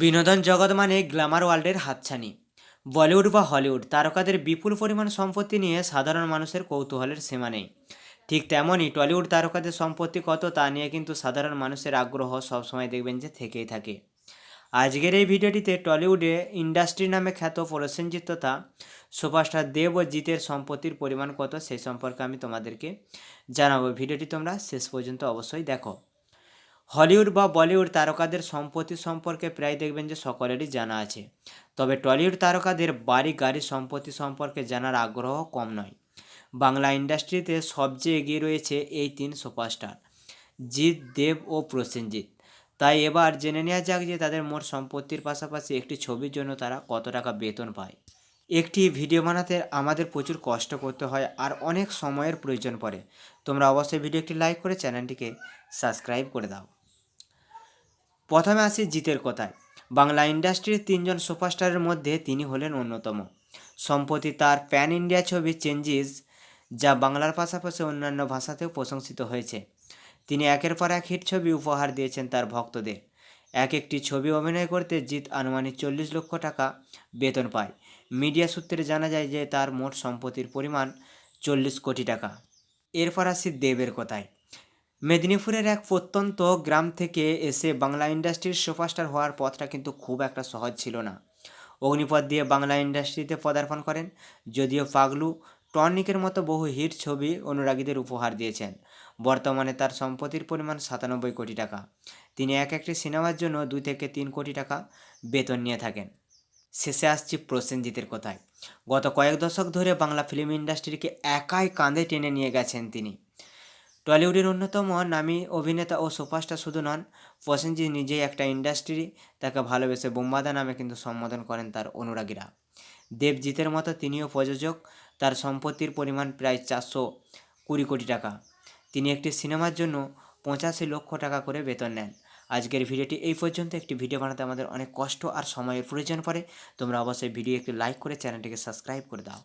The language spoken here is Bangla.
বিনোদন জগৎ মানে গ্ল্যামার ওয়ার্ল্ডের হাতছানি। বলিউড বা হলিউড তারকাদের বিপুল পরিমাণ সম্পত্তি নিয়ে সাধারণ মানুষের কৌতূহলের সীমা নেই। ঠিক তেমনই টলিউড তারকাদের সম্পত্তি কত তা নিয়ে কিন্তু সাধারণ মানুষের আগ্রহ সবসময় দেখবেন যে থেকেই থাকে। আজকের এই ভিডিওটিতে টলিউডে ইন্ডাস্ট্রি নামে খ্যাত প্রসেনজিৎ তথা সুপারস্টার দেব ও জিতের সম্পত্তির পরিমাণ কত সেই সম্পর্কে আমি তোমাদেরকে জানাব। ভিডিওটি তোমরা শেষ পর্যন্ত অবশ্যই দেখো। হলিউড বা বলিউড তারকাদের সম্পত্তি সম্পর্কে প্রায় দেখবেন যে সকলেরই জানা আছে। তবে টলিউড তারকাদের বাড়ি গাড়ি সম্পত্তি সম্পর্কে জানার আগ্রহ কম নয়। বাংলা ইন্ডাস্ট্রিতে সবচেয়ে এগিয়ে রয়েছে এই তিন সুপারস্টার, জিৎ, দেব ও প্রসেনজিৎ। তাই এবার জেনে নেওয়া যাক যে তাদের মোট সম্পত্তির পাশাপাশি একটি ছবির জন্য তারা কত টাকা বেতন পায়। একটি ভিডিও বানাতে আমাদের প্রচুর কষ্ট করতে হয় আর অনেক সময়ের প্রয়োজন পড়ে। তোমরা অবশ্যই ভিডিও একটি লাইক করে চ্যানেলটিকে সাবস্ক্রাইব করে দাও। প্রথমে আসি জিতের কথায়। বাংলা ইন্ডাস্ট্রির তিনজন সুপারস্টারের মধ্যে তিনি হলেন অন্যতম। সম্প্রতি তার প্যান ইন্ডিয়া ছবি চেঞ্জিস, যা বাংলার পাশাপাশি অন্যান্য ভাষাতেও প্রশংসিত হয়েছে। তিনি একের পর এক হিট ছবি উপহার দিয়েছেন তার ভক্তদের। এক একটি ছবি অভিনয় করতে জিৎ আনুমানিক চল্লিশ লক্ষ টাকা বেতন পায়। মিডিয়া সূত্রে জানা যায় যে তার মোট সম্পত্তির পরিমাণ চল্লিশ কোটি টাকা। এরপর আসি দেবের কথায়। মেদিনীপুরের এক প্রত্যন্ত গ্রাম থেকে এসে বাংলা ইন্ডাস্ট্রির সুপারস্টার হওয়ার পথটা কিন্তু খুব একটা সহজ ছিল না। অগ্নিপথ দিয়ে বাংলা ইন্ডাস্ট্রিতে পদার্পণ করেন, যদিও পাগলু টর্নিকের মতো বহু হিট ছবি অনুরাগীদের উপহার দিয়েছেন। বর্তমানে তার সম্পত্তির পরিমাণ সাতানব্বই কোটি টাকা। তিনি এক একটি সিনেমার জন্য দুই থেকে তিন কোটি টাকা বেতন নিয়ে থাকেন। শেষে আসছি প্রসেনজিতের কথায়। গত কয়েক দশক ধরে বাংলা ফিল্ম ইন্ডাস্ট্রিকে একাই কাঁধে টেনে নিয়ে গেছেন তিনি। টলিউডের অন্যতম নামী অভিনেতা ও সুপারস্টার শুধু নন প্রসেনজিৎ নিজেই একটা ইন্ডাস্ট্রি তাকে ভালোবেসে বোম্বাদা নামে কিন্তু সম্বোধন করেন তার অনুরাগীরা। দেবজিতের মতো তিনিও প্রযোজক, তার সম্পত্তির পরিমাণ প্রায় চারশো কুড়ি কোটি টাকা। তিনি একটি সিনেমার জন্য পঁচাশি লক্ষ টাকা করে বেতন নেন। আজকের ভিডিওটি এই পর্যন্ত। একটি ভিডিও বানাতে আমাদের অনেক কষ্ট আর সময়ের প্রয়োজন পড়ে। তোমরা অবশ্যই ভিডিও একটি লাইক করে চ্যানেলটিকে সাবস্ক্রাইব করে দাও।